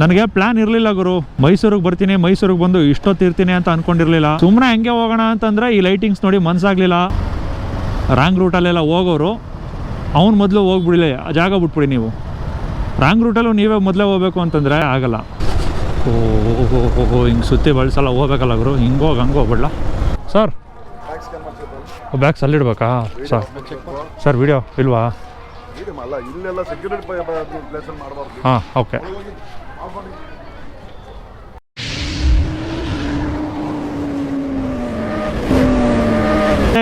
ನನಗೆ ಪ್ಲಾನ್ ಇರಲಿಲ್ಲ ಗುರು. ಮೈಸೂರಿಗೆ ಬರ್ತೀನಿ ಮೈಸೂರಿಗೆ ಬಂದು ಇಷ್ಟೊತ್ತು ಇರ್ತೀನಿ ಅಂತ ಅನ್ಕೊಂಡಿರ್ಲಿಲ್ಲ. ಸುಮ್ಮನೆ ಹೆಂಗೆ ಹೋಗೋಣ ಅಂತಂದ್ರೆ ಈ ಲೈಟಿಂಗ್ಸ್ ನೋಡಿ ಮನ್ಸಾಗ್ಲಿಲ್ಲ. ರಾಂಗ್ ರೂಟಲ್ಲೆಲ್ಲ ಹೋಗೋರು ಅವ್ನು ಮೊದಲು ಹೋಗ್ಬಿಡಲಿ ಆ ಜಾಗ ಬಿಟ್ಬಿಡಿ ನೀವು. ರಾಂಗ್ ರೂಟಲ್ಲೂ ನೀವೇ ಮೊದಲೇ ಹೋಗ್ಬೇಕು ಅಂತಂದರೆ ಆಗಲ್ಲ. ಓಹೋ ಹಿಂಗೆ ಸುತ್ತಿ ಬಳಸಲ್ಲ ಹೋಗ್ಬೇಕಲ್ಲ ಗುರು. ಹಿಂಗೆ ಹೋಗಿ ಹಂಗೆ ಹೋಗ್ಬಿಡ್ಲ ಸರ್ ಬ್ಯಾಗ್ಸ್ ಅಲ್ಲಿಡ್ಬೇಕಾ ಸರ್ ಸರ್ ವಿಡಿಯೋ ಇಲ್ವಾ? ಹಾಂ ಓಕೆ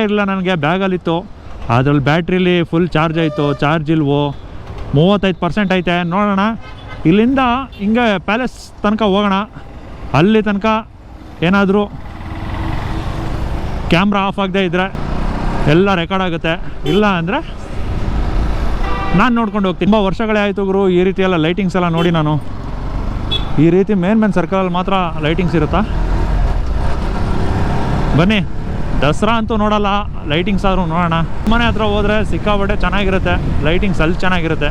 ಇಲ್ಲ, ನನಗೆ ಬ್ಯಾಗಲ್ಲಿತ್ತು ಅದ್ರಲ್ಲಿ ಬ್ಯಾಟ್ರಿಲಿ ಫುಲ್ ಚಾರ್ಜ್ ಆಯಿತು. ಚಾರ್ಜ್ ಇಲ್ವೋ? ಮೂವತ್ತೈದು ಪರ್ಸೆಂಟ್ ಐತೆ. ನೋಡೋಣ. ಇಲ್ಲಿಂದ ಹಿಂಗೆ ಪ್ಯಾಲೇಸ್ ತನಕ ಹೋಗೋಣ. ಅಲ್ಲಿ ತನಕ ಏನಾದರೂ ಕ್ಯಾಮ್ರಾ ಆಫ್ ಆಗದೆ ಇದ್ದರೆ ಎಲ್ಲ ರೆಕಾರ್ಡ್ ಆಗುತ್ತೆ. ಇಲ್ಲ ಅಂದರೆ ನಾನು ನೋಡ್ಕೊಂಡು ಹೋಗ್ತೀನಿ. ತುಂಬ ವರ್ಷಗಳೇ ಆಯಿತು ಗುರು, ಈ ರೀತಿ ಎಲ್ಲ ಲೈಟಿಂಗ್ಸ್ ಎಲ್ಲ ನೋಡಿ ನಾನು. ಈ ರೀತಿ ಮೇನ್ ಮೇನ್ ಸರ್ಕಲಲ್ಲಿ ಮಾತ್ರ ಲೈಟಿಂಗ್ಸ್ ಇರುತ್ತಾ? ಬನ್ನಿ. ದಸರಾ ಅಂತೂ ನೋಡಲ್ಲ ಲೈಟಿಂಗ್ಸ್ ಆದರೂ ನೋಡೋಣ. ಮನೆ ಹತ್ರ ಹೋದರೆ ಸಿಕ್ಕಾಪಟ್ಟೆ ಚೆನ್ನಾಗಿರುತ್ತೆ ಲೈಟಿಂಗ್ಸ್ ಅಲ್ಲಿ ಚೆನ್ನಾಗಿರುತ್ತೆ.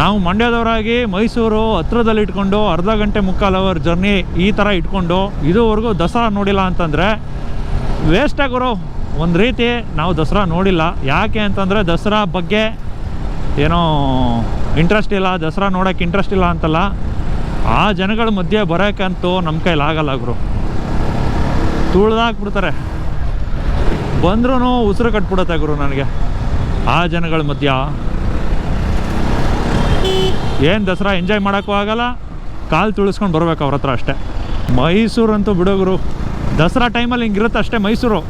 ನಾವು ಮಂಡ್ಯದವರಾಗಿ ಮೈಸೂರು ಹತ್ರದಲ್ಲಿ ಇಟ್ಕೊಂಡು ಅರ್ಧ ಗಂಟೆ ಮುಕ್ಕಾಲು ಅವರ್ ಜರ್ನಿ ಈ ಥರ ಇಟ್ಕೊಂಡು ಇದುವರೆಗೂ ದಸರಾ ನೋಡಿಲ್ಲ ಅಂತಂದರೆ ವೇಸ್ಟ್ ಗುರು. ಒಂದು ರೀತಿ ನಾವು ದಸರಾ ನೋಡಿಲ್ಲ. ಯಾಕೆ ಅಂತಂದರೆ ದಸರಾ ಬಗ್ಗೆ ಏನೋ ಇಂಟ್ರೆಸ್ಟ್ ಇಲ್ಲ, ದಸರಾ ನೋಡೋಕ್ಕೆ ಇಂಟ್ರೆಸ್ಟ್ ಇಲ್ಲ ಅಂತಲ್ಲ, ಆ ಜನಗಳ ಮಧ್ಯೆ ಬರೋಕ್ಕಂತೂ ನಮ್ಮ ಕೈಲಿ ಆಗಲ್ಲ ಗುರು. ತುಳ್ದಾಕ್ಬಿಡ್ತಾರೆ ಬಂದ್ರೂ ಉಸಿರು ಕಟ್ಬಿಡುತ್ತೆ ಗುರು ನನಗೆ. ಆ ಜನಗಳ ಮಧ್ಯ. ಏನು ದಸರಾ ಎಂಜಾಯ್ ಮಾಡೋಕ್ಕೂ ಆಗಲ್ಲ, ಕಾಲು ತುಳಿಸ್ಕೊಂಡು ಬರಬೇಕು ಅವ್ರ ಹತ್ರ ಅಷ್ಟೇ. ಮೈಸೂರು ಅಂತೂ ಬಿಡೋಗುರು ದಸರಾ ಟೈಮಲ್ಲಿ ಹಿಂಗಿರುತ್ತೆ ಅಷ್ಟೇ ಮೈಸೂರು.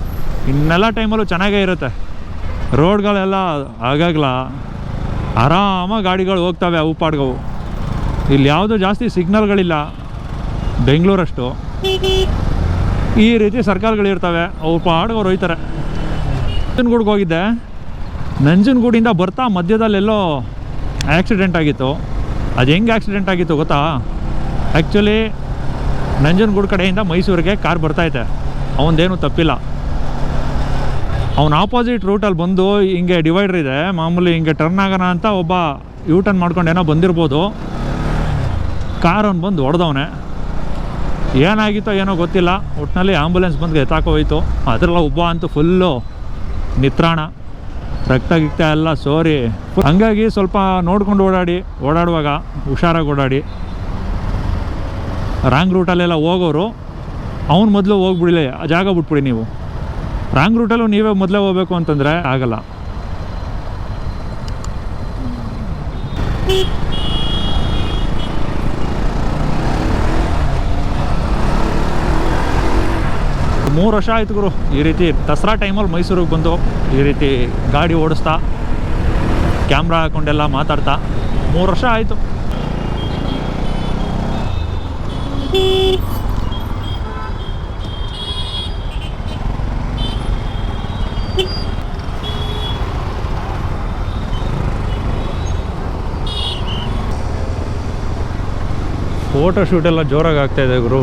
ಇನ್ನೆಲ್ಲ ಟೈಮಲ್ಲೂ ಚೆನ್ನಾಗೇ ಇರುತ್ತೆ. ರೋಡ್ಗಳೆಲ್ಲ ಆಗಾಗಲ ಆರಾಮಾಗಿ ಗಾಡಿಗಳು ಹೋಗ್ತವೆ, ಅವು ಪಾಡ್ಗವು. ಇಲ್ಲಿ ಯಾವುದೂ ಜಾಸ್ತಿ ಸಿಗ್ನಲ್ಗಳಿಲ್ಲ, ಬೆಂಗಳೂರಷ್ಟು. ಈ ರೀತಿ ಸರ್ಕಲ್ಗಳಿರ್ತವೆ ಅವು ಪಾಡ್ಗವ್ರು ಹೋಯ್ತಾರೆ ನಂಜನಗೂಡ್ಗೆ ಹೋಗಿದ್ದೆ. ನಂಜನಗೂಡಿಂದ ಬರ್ತಾ ಮಧ್ಯದಲ್ಲೆಲ್ಲೋ ಆ್ಯಕ್ಸಿಡೆಂಟ್ ಆಗಿತ್ತು. ಅದು ಹೆಂಗೆ ಆಕ್ಸಿಡೆಂಟ್ ಆಗಿತ್ತು ಗೊತ್ತಾ? ಆ್ಯಕ್ಚುಲಿ ನಂಜನಗೂಡು ಕಡೆಯಿಂದ ಮೈಸೂರಿಗೆ ಕಾರ್ ಬರ್ತಾಯಿದೆ ಅವನದೇನು ತಪ್ಪಿಲ್ಲ. ಅವನ ಆಪೋಸಿಟ್ ರೂಟಲ್ಲಿ ಬಂದು ಹಿಂಗೆ ಡಿವೈಡರ್ ಇದೆ. ಮಾಮೂಲಿ ಹಿಂಗೆ ಟರ್ನ್ ಆಗೋಣ ಅಂತ ಒಬ್ಬ ಯೂ ಟರ್ನ್ ಮಾಡ್ಕೊಂಡು ಏನೋ ಬಂದಿರ್ಬೋದು. ಕಾರ್ ಅವ್ನು ಬಂದು ಹೊಡೆದವನೆ. ಏನಾಗಿತ್ತೋ ಏನೋ ಗೊತ್ತಿಲ್ಲ. ಒಟ್ಟಿನಲ್ಲಿ ಆಂಬುಲೆನ್ಸ್ ಬಂದು ಎತ್ತಾಕೋಯ್ತು ಅದರಲ್ಲ ಒಬ್ಬ ಅಂತೂ ಫುಲ್ಲು ನಿತ್ರಾಣ. ರಕ್ತ ಗಿಕ್ತ ಎಲ್ಲ ಸೋರಿ. ಹಂಗಾಗಿ ಸ್ವಲ್ಪ ನೋಡ್ಕೊಂಡು ಓಡಾಡಿ. ಓಡಾಡುವಾಗ ಹುಷಾರಾಗಿ ಓಡಾಡಿ. ರಾಂಗ್ ರೂಟಲ್ಲೆಲ್ಲ ಹೋಗೋರು, ಅವ್ನು ಮೊದಲು ಹೋಗ್ಬಿಡಲಿ. ಜಾಗ ಬಿಟ್ಬಿಡಿ ನೀವು. ರಾಂಗ್ ರೂಟಲ್ಲೂ ನೀವೇ ಮೊದಲೇ ಹೋಗ್ಬೇಕು ಅಂತಂದರೆ ಆಗಲ್ಲ. ಮೂರು ವರ್ಷ ಆಯ್ತು ಗುರು, ಈ ರೀತಿ ದಸರಾ ಟೈಮಲ್ಲಿ ಮೈಸೂರಿಗೆ ಬಂದು ಈ ರೀತಿ ಗಾಡಿ ಓಡಿಸ್ತಾ, ಕ್ಯಾಮ್ರಾ ಹಾಕೊಂಡೆಲ್ಲ ಮಾತಾಡ್ತಾ, ಮೂರು ವರ್ಷ ಆಯಿತು. ಫೋಟೋ ಶೂಟ್ ಎಲ್ಲ ಜೋರಾಗಿ ಆಗ್ತಾಯಿದೆ ಗುರು.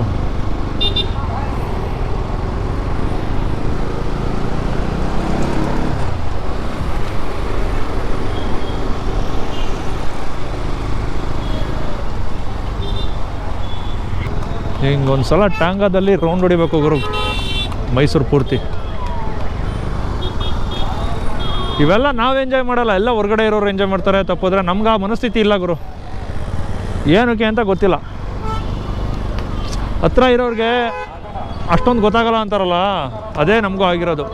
ಹಿಂಗೆ ಒಂದು ಸಲ ಟಾಂಗಾದಲ್ಲಿ ರೌಂಡ್ ಹೊಡಿಬೇಕು ಗುರು. ಮೈಸೂರು ಪೂರ್ತಿ. ಇವೆಲ್ಲ ನಾವು ಎಂಜಾಯ್ ಮಾಡಲ್ಲ, ಎಲ್ಲ ಹೊರಗಡೆ ಇರೋರು ಎಂಜಾಯ್ ಮಾಡ್ತಾರೆ, ತಪ್ಪಿದ್ರೆ ನಮ್ಗೆ ಆ ಮನಸ್ಥಿತಿ ಇಲ್ಲ ಗುರು. ಏನಕ್ಕೆ ಅಂತ ಗೊತ್ತಿಲ್ಲ. ಹತ್ರ ಇರೋರಿಗೆ ಅಷ್ಟೊಂದು ಗೊತ್ತಾಗಲ್ಲ ಅಂತಾರಲ್ಲ, ಅದೇ ನಮಗೂ ಆಗಿರೋದು.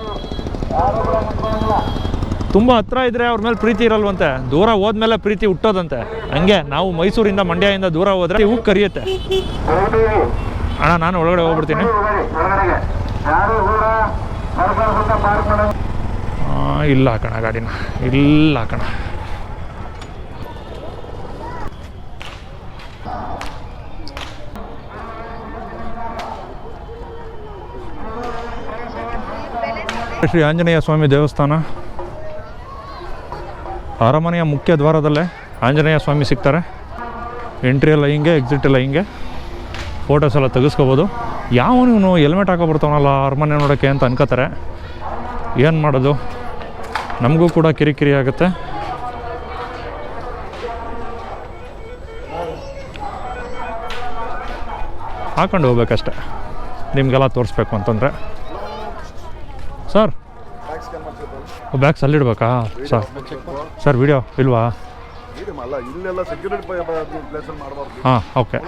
ತುಂಬ ಹತ್ರ ಇದ್ದರೆ ಅವ್ರ ಮೇಲೆ ಪ್ರೀತಿ ಇರಲ್ವಂತೆ. ದೂರ ಹೋದ್ಮೇಲೆ ಪ್ರೀತಿ ಹುಟ್ಟೋದಂತೆ. ಹಂಗೆ ನಾವು ಮೈಸೂರಿಂದ ಮಂಡ್ಯದಿಂದ ದೂರ ಹೋದ್ರೆ ಇವು ಕರಿಯುತ್ತೆ. ಅಣ್ಣ, ನಾನು ಒಳಗಡೆ ಹೋಗ್ಬಿಡ್ತೀನಿ. ಇಲ್ಲ ಕಣ ಗಾಡಿನ. ಇಲ್ಲ ಕಣ. ಶ್ರೀ ಆಂಜನೇಯ ಸ್ವಾಮಿ ದೇವಸ್ಥಾನ. ಅರಮನೆಯ ಮುಖ್ಯ ದ್ವಾರದಲ್ಲೇ ಆಂಜನೇಯ ಸ್ವಾಮಿ ಸಿಗ್ತಾರೆ. ಎಂಟ್ರಿ ಎಲ್ಲ ಹಿಂಗೆ ಎಕ್ಸಿಟ್ ಎಲ್ಲ ಹಿಂಗೆ. ಫೋಟೋಸ್ ಎಲ್ಲ ತೆಗೆಸ್ಕೋಬೋದು. ಯಾವನು ಹೆಲ್ಮೆಟ್ ಹಾಕೊಬರ್ತಾವನಲ್ಲ ಅರಮನೆ ನೋಡೋಕ್ಕೆ ಅಂತ ಅನ್ಕೋತಾರೆ. ಏನು ಮಾಡೋದು? ನಮಗೂ ಕೂಡ ಕಿರಿಕಿರಿ ಆಗುತ್ತೆ. ಹಾಕೊಂಡು ಹೋಗ್ಬೇಕಷ್ಟೆ. ನಿಮಗೆಲ್ಲ ತೋರಿಸ್ಬೇಕು ಅಂತಂದರೆ. ಸರ್ ಬ್ಯಾಗ್ಸ್ ಅಲ್ಲಿಡ್ಬೇಕಾ ಸರ್ ಸರ್ ವಿಡಿಯೋ ಇಲ್ವಾ? ಹಾಂ ಓಕೆ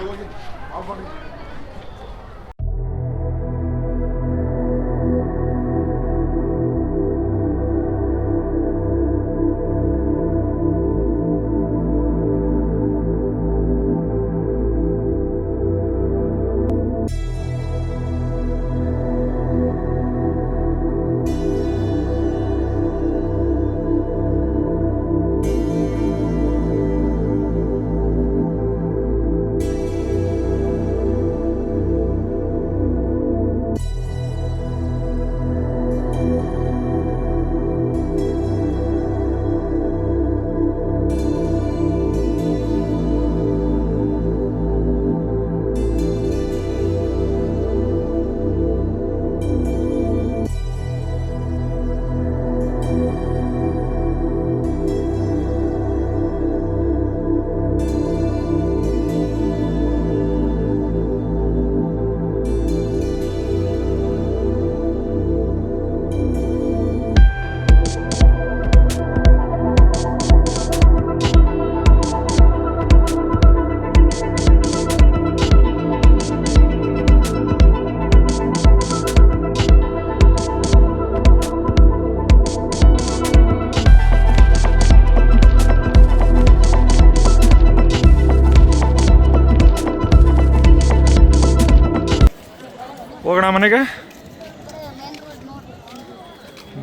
ಮನೆಗೆ?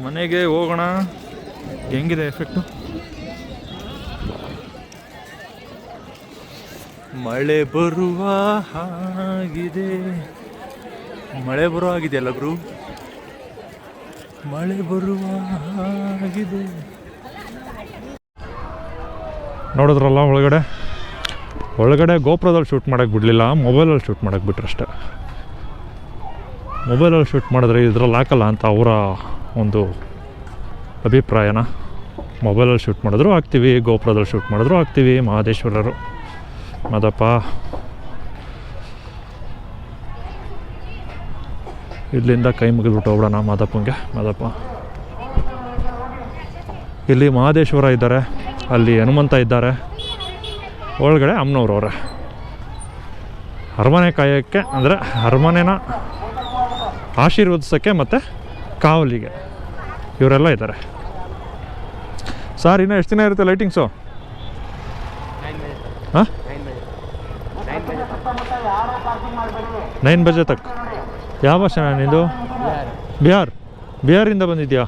ಮನೆಗೆ ಹೋಗೋಣ. ಹೆಂಗಿದೆ ಎಫೆಕ್ಟು ಮಳೆ ಬರುವ ಹಾಗಿದೆ. ಮಳೆ ಬರುವ ಆಗಿದೆ ಬ್ರು ಮಳೆ ಬರುವ ಹಾಗಿದೆ. ನೋಡಿದ್ರಲ್ಲ ಒಳಗಡೆ? ಒಳಗಡೆ ಗೋಪುರದಲ್ಲಿ ಶೂಟ್ ಮಾಡೋಕ್ಕೆ ಬಿಡಲಿಲ್ಲ ಮೊಬೈಲಲ್ಲಿ ಶೂಟ್ ಮಾಡಕ್ಕೆ ಬಿಟ್ರಷ್ಟೆ ಮೊಬೈಲಲ್ಲಿ ಶೂಟ್ ಮಾಡಿದ್ರೆ ಇದ್ರಲ್ಲಿ ಹಾಕಲ್ಲ ಅಂತ ಅವರ ಒಂದು ಅಭಿಪ್ರಾಯನ ಮೊಬೈಲಲ್ಲಿ ಶೂಟ್ ಮಾಡಿದ್ರು ಹಾಕ್ತೀವಿ, ಗೋಪುರದಲ್ಲಿ ಶೂಟ್ ಮಾಡಿದ್ರು ಹಾಕ್ತೀವಿ, ಮಹದೇಶ್ವರರು. ಮದಪ್ಪ. ಇಲ್ಲಿಂದ ಕೈ ಮುಗಿದ್ಬಿಟ್ಟು ಹೋಗ್ಬಿಡೋಣ ಮಾದಪ್ಪಂಗೆ. ಮಾದಪ್ಪ. ಇಲ್ಲಿ ಮಹದೇಶ್ವರ ಇದ್ದಾರೆ. ಅಲ್ಲಿ ಹನುಮಂತ ಇದ್ದಾರೆ. ಒಳಗಡೆ ಅಮ್ಮನವ್ರವ್ರೆ ಅರಮನೆ ಕಾಯೋಕ್ಕೆ, ಅಂದರೆ ಅರಮನೆನ ಆಶೀರ್ವದಿಸೋಕ್ಕೆ ಮತ್ತು ಕಾವಲಿಗೆ. ಇವರೆಲ್ಲ ಇದ್ದಾರೆ. ಸರ್, ಇನ್ನೂ ಎಷ್ಟು ದಿನ ಇರುತ್ತೆ ಲೈಟಿಂಗ್ಸು ಹಾಂ? ನೈನ್ ಬಜೆ ತಕ್. ಯಾವ ಭಾಷೆ ನಿಂದು? ಬಿಹಾರ್. ಬಿಹಾರಿಂದ ಬಂದಿದ್ಯಾ?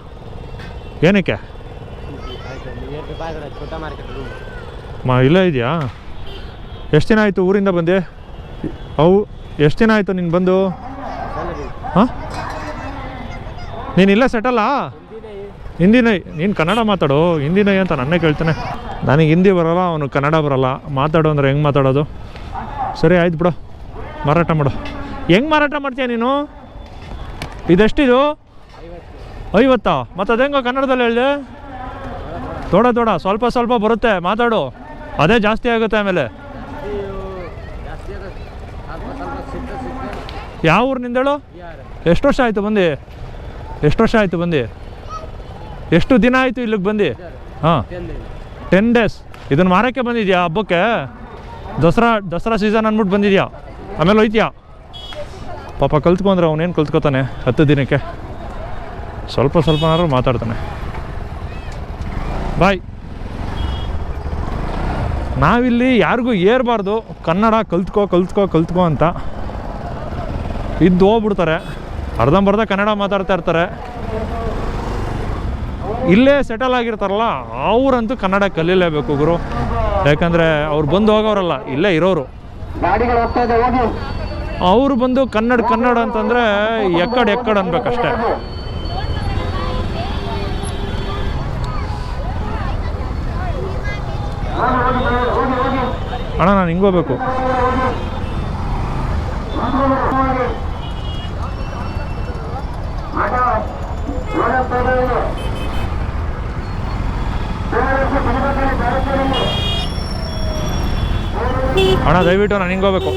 ಏನಕ್ಕೆ? ಮಾ, ಇಲ್ಲೇ ಇದೆಯಾ? ಎಷ್ಟು ದಿನ ಆಯಿತು ಊರಿಂದ ಬಂದೆ? ಅವು, ಎಷ್ಟು ದಿನ ಆಯಿತು ನೀನು ಬಂದು? ಹಾಂ? ನೀನು ಇಲ್ಲೇ ಸೆಟಲ್ಲಾ ಹಿಂದಿನೇ, ನೀನು ಕನ್ನಡ ಮಾತಾಡು. ಹಿಂದಿನೇ ಅಂತ ನನ್ನೇ ಕೇಳ್ತಾನೆ. ನನಗೆ ಹಿಂದಿ ಬರಲ್ಲ, ಅವನು ಕನ್ನಡ ಬರಲ್ಲ. ಮಾತಾಡು ಅಂದರೆ ಹೆಂಗೆ ಮಾತಾಡೋದು? ಸರಿ, ಆಯ್ತು ಬಿಡು. ಮಾರಾಟ ಮಾಡು. ಹೆಂಗೆ ಮಾರಾಟ ಮಾಡ್ತೀಯ ನೀನು? ಇದೆಷ್ಟಿದು? ಐವತ್ತಾ? ಮತ್ತು ಹೆಂಗೋ ಕನ್ನಡದಲ್ಲಿ ಹೇಳಿದೆ? ತೋಡ ತೋಡ. ಸ್ವಲ್ಪ ಸ್ವಲ್ಪ ಬರುತ್ತೆ. ಮಾತಾಡು. ಅದೇ ಜಾಸ್ತಿ ಆಗುತ್ತೆ ಆಮೇಲೆ ಜಾಸ್ತಿ ಅದ ಸ್ವಲ್ಪ ಸ್ವಲ್ಪ ಸಿಕ್ಕ ಸಿಕ್ಕ ಯಾವ ಊರು ನಿಂದೇಳು ಎಷ್ಟು ವರ್ಷ ಆಯಿತು ಬಂದು? ಎಷ್ಟು ವರ್ಷ ಆಯಿತು ಬಂದು? ಎಷ್ಟು ದಿನ ಆಯಿತು ಇಲ್ಲಿಗೆ ಬಂದು? ಹಾಂ. ಟೆನ್ ಟೆನ್ ಡೇಸ್ ಇದನ್ನು ಮಾರೋಕ್ಕೆ ಬಂದಿದ್ಯಾ ಹಬ್ಬಕ್ಕೆ? ದಸರಾ ದಸರಾ ಸೀಸನ್ ಅಂದ್ಬಿಟ್ಟು ಬಂದಿದ್ಯಾ? ಆಮೇಲೆ ಹೋಯ್ತೀಯಾ? ಪಾಪ ಕಲ್ತ್ಕೊಂಡ್ರೆ ಅವನೇನು ಕಲ್ತ್ಕೊತಾನೆ ಹತ್ತು ದಿನಕ್ಕೆ? ಸ್ವಲ್ಪ ಸ್ವಲ್ಪನಾದ್ರೂ ಮಾತಾಡ್ತಾನೆ. ಬಾಯ್ ನಾವಿಲ್ಲಿ ಯಾರಿಗೂ ಏರಬಾರ್ದು. ಕನ್ನಡ ಕಲ್ತ್ಕೋ ಕಲ್ತ್ಕೋ ಕಲ್ತ್ಕೋ ಅಂತ. ಇದ್ದು ಹೋಗ್ಬಿಡ್ತಾರೆ. ಅರ್ಧಂಬರ್ಧ ಕನ್ನಡ ಮಾತಾಡ್ತಾ ಇರ್ತಾರೆ. ಇಲ್ಲೇ ಸೆಟಲ್ ಆಗಿರ್ತಾರಲ್ಲ ಅವರಂತೂ ಕನ್ನಡ ಕಲೀಲೇಬೇಕು ಗುರು. ಯಾಕಂದರೆ ಅವ್ರು ಬಂದು ಹೋಗೋರಲ್ಲ ಇಲ್ಲೇ ಇರೋರು. ಅವರು ಬಂದು ಕನ್ನಡ ಕನ್ನಡ ಅಂತಂದರೆ ಎಕ್ಕಡ್ ಎಕ್ಕಡ್ ಅನ್ಬೇಕಷ್ಟೇ. ಅಣ್ಣ ನಾನು ಹಿಂಗೋಗ್ಬೇಕು ಅಣ್ಣ ದಯವಿಟ್ಟು ನಾನು ಹಿಂಗೆ ಹೋಗ್ಬೇಕು.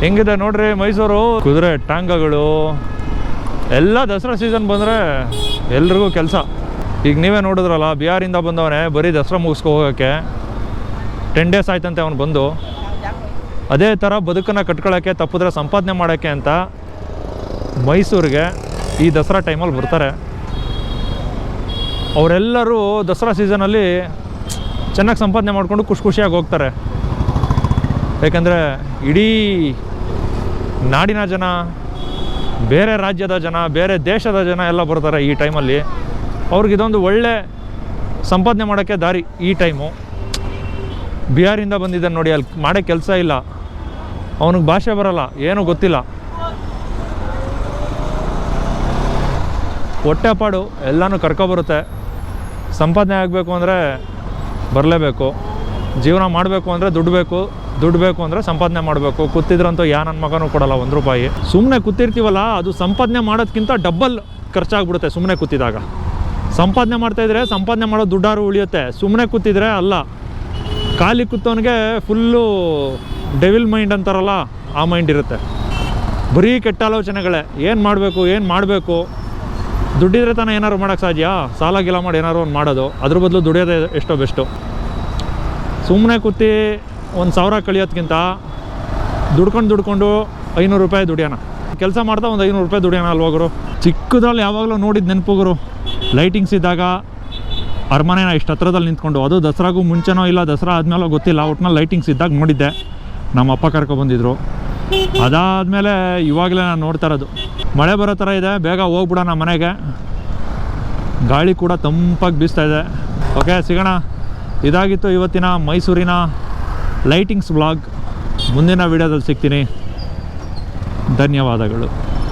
ಹೆಂಗಿದೆ ನೋಡ್ರಿ ಮೈಸೂರು? ಕುದುರೆ ಟಾಂಗಗಳು. ಎಲ್ಲ ದಸರಾ ಸೀಸನ್ ಬಂದರೆ ಎಲ್ರಿಗೂ ಕೆಲಸ. ಈಗ ನೀವೇ ನೋಡಿದ್ರಲ್ಲ, ಬಿಹಾರಿಂದ ಬಂದವನೇ ಬರೀ ದಸರಾ ಮುಗಿಸ್ಕೊ ಹೋಗೋಕ್ಕೆ. ಟೆನ್ ಡೇಸ್ ಆಯ್ತಂತೆ ಅವನು ಬಂದು. ಅದೇ ಥರ ಬದುಕನ್ನು ಕಟ್ಕೊಳ್ಳೋಕ್ಕೆ ತಪ್ಪಿದ್ರೆ ಸಂಪಾದನೆ ಮಾಡೋಕ್ಕೆ ಅಂತ ಮೈಸೂರಿಗೆ ಈ ದಸರಾ ಟೈಮಲ್ಲಿ ಬರ್ತಾರೆ. ಅವರೆಲ್ಲರೂ ದಸರಾ ಸೀಸನಲ್ಲಿ ಚೆನ್ನಾಗಿ ಸಂಪಾದನೆ ಮಾಡಿಕೊಂಡು ಖುಷಿ ಖುಷಿಯಾಗಿ ಹೋಗ್ತಾರೆ. ಯಾಕಂದರೆ ಇಡೀ ನಾಡಿನ ಜನ ಬೇರೆ ರಾಜ್ಯದ ಜನ, ಬೇರೆ ದೇಶದ ಜನ ಎಲ್ಲ ಬರ್ತಾರೆ ಈ ಟೈಮಲ್ಲಿ ಅವ್ರಿಗಿದೊಂದು ಒಳ್ಳೆ ಸಂಪಾದನೆ ಮಾಡೋಕ್ಕೆ ದಾರಿ ಈ ಟೈಮು ಬಿಹಾರಿಂದ ಬಂದಿದ್ದಾನೆ ನೋಡಿ, ಅಲ್ಲಿ ಮಾಡೋ ಕೆಲಸ ಇಲ್ಲ. ಅವನಿಗೆ ಭಾಷೆ ಬರಲ್ಲ, ಏನೂ ಗೊತ್ತಿಲ್ಲ. ಹೊಟ್ಟೆಪಾಡು ಎಲ್ಲನೂ ಕರ್ಕೊಬರುತ್ತೆ ಸಂಪಾದನೆ ಆಗಬೇಕು ಅಂದರೆ ಬರಲೇಬೇಕು. ಜೀವನ ಮಾಡಬೇಕು ಅಂದರೆ ದುಡ್ಡು ಬೇಕು ದುಡ್ಡು ಬೇಕು ಅಂದರೆ ಸಂಪಾದನೆ ಮಾಡಬೇಕು. ಕೂತಿದ್ರಂತೂ ಯಾ ನನ್ನ ಮಗನೂ ಕೊಡಲ್ಲ, ಒಂದು ರೂಪಾಯಿ. ಸುಮ್ಮನೆ ಕೂತಿರ್ತೀವಲ್ಲ, ಅದು ಸಂಪಾದನೆ ಮಾಡೋದಕ್ಕಿಂತ ಡಬ್ಬಲ್ ಖರ್ಚಾಗ್ಬಿಡುತ್ತೆ ಸುಮ್ಮನೆ ಕೂತಿದಾಗ. ಸಂಪಾದನೆ ಮಾಡ್ತಾಯಿದ್ರೆ ಸಂಪಾದನೆ ಮಾಡೋ ದುಡ್ಡಾರು ಉಳಿಯುತ್ತೆ. ಸುಮ್ಮನೆ ಕೂತಿದ್ರೆ ಅಲ್ಲ. ಖಾಲಿ ಕೂತವನಿಗೆ ಫುಲ್ಲು ಡೆವಿಲ್ ಮೈಂಡ್ ಅಂತಾರಲ್ಲ, ಆ ಮೈಂಡ್ ಇರುತ್ತೆ. ಬರೀ ಕೆಟ್ಟ ಆಲೋಚನೆಗಳೇ ಏನು ಮಾಡಬೇಕು ಏನು ಮಾಡಬೇಕು? ದುಡ್ಡಿದ್ರೆ ತಾನೇ ಏನಾದ್ರು ಮಾಡೋಕ್ಕೆ ಸಾಧ್ಯ? ಸಾಲ ಗಿಲ ಮಾಡಿ ಏನಾದ್ರು ಒಂದು ಮಾಡೋದು. ಅದ್ರ ಬದಲು ದುಡಿಯೋದೇ ಎಷ್ಟೋ ಬೆಸ್ಟು. ಸುಮ್ಮನೆ ಕೂತಿ ಒಂದು ಸಾವಿರ ಕಳಿಯೋದ್ಕಿಂತ ದುಡ್ಕೊಂಡು ದುಡ್ಕೊಂಡು ಐನೂರು ರೂಪಾಯಿ ದುಡಿಯೋಣ. ಕೆಲಸ ಮಾಡ್ತಾ ಒಂದು ಐನೂರು ರೂಪಾಯಿ ದುಡಿಯೋಣ ಅಲ್ವಾಗರು ಚಿಕ್ಕದ್ರಲ್ಲಿ ಯಾವಾಗಲೂ ನೋಡಿದ ನೆನಪುಗರು ಲೈಟಿಂಗ್ಸ್ ಇದ್ದಾಗ ಅರಮನೆನ ಇಷ್ಟು ಹತ್ರದಲ್ಲಿ ನಿಂತ್ಕೊಂಡು, ಅದು ದಸರಾಗೂ ಮುಂಚೆನೋ ಇಲ್ಲ, ದಸರಾ ಆದಮೇಲೋ ಗೊತ್ತಿಲ್ಲ, ಒಟ್ನಲ್ಲಿ ಲೈಟಿಂಗ್ಸ್ ಇದ್ದಾಗ ನೋಡಿದ್ದೆ. ನಮ್ಮ ಅಪ್ಪ ಕರ್ಕೊಬಂದಿದ್ರು ಅದಾದಮೇಲೆ ಇವಾಗಲೇ ನಾನು ನೋಡ್ತಾ ಇರೋದು. ಮಳೆ ಬರೋ ಥರ ಇದೆ, ಬೇಗ ಹೋಗ್ಬಿಡೋಣ ಮನೆಗೆ. ಗಾಳಿ ಕೂಡ ತಂಪಾಗಿ ಬೀಸ್ತಾ ಇದೆ. ಓಕೆ ಸಿಗೋಣ. ಇದಾಗಿತ್ತು ಇವತ್ತಿನ ಮೈಸೂರಿನ ಲೈಟಿಂಗ್ಸ್ ಬ್ಲಾಗ್ ಮುಂದಿನ ವಿಡಿಯೋದಲ್ಲಿ ಸಿಗ್ತೀನಿ. ಧನ್ಯವಾದಗಳು.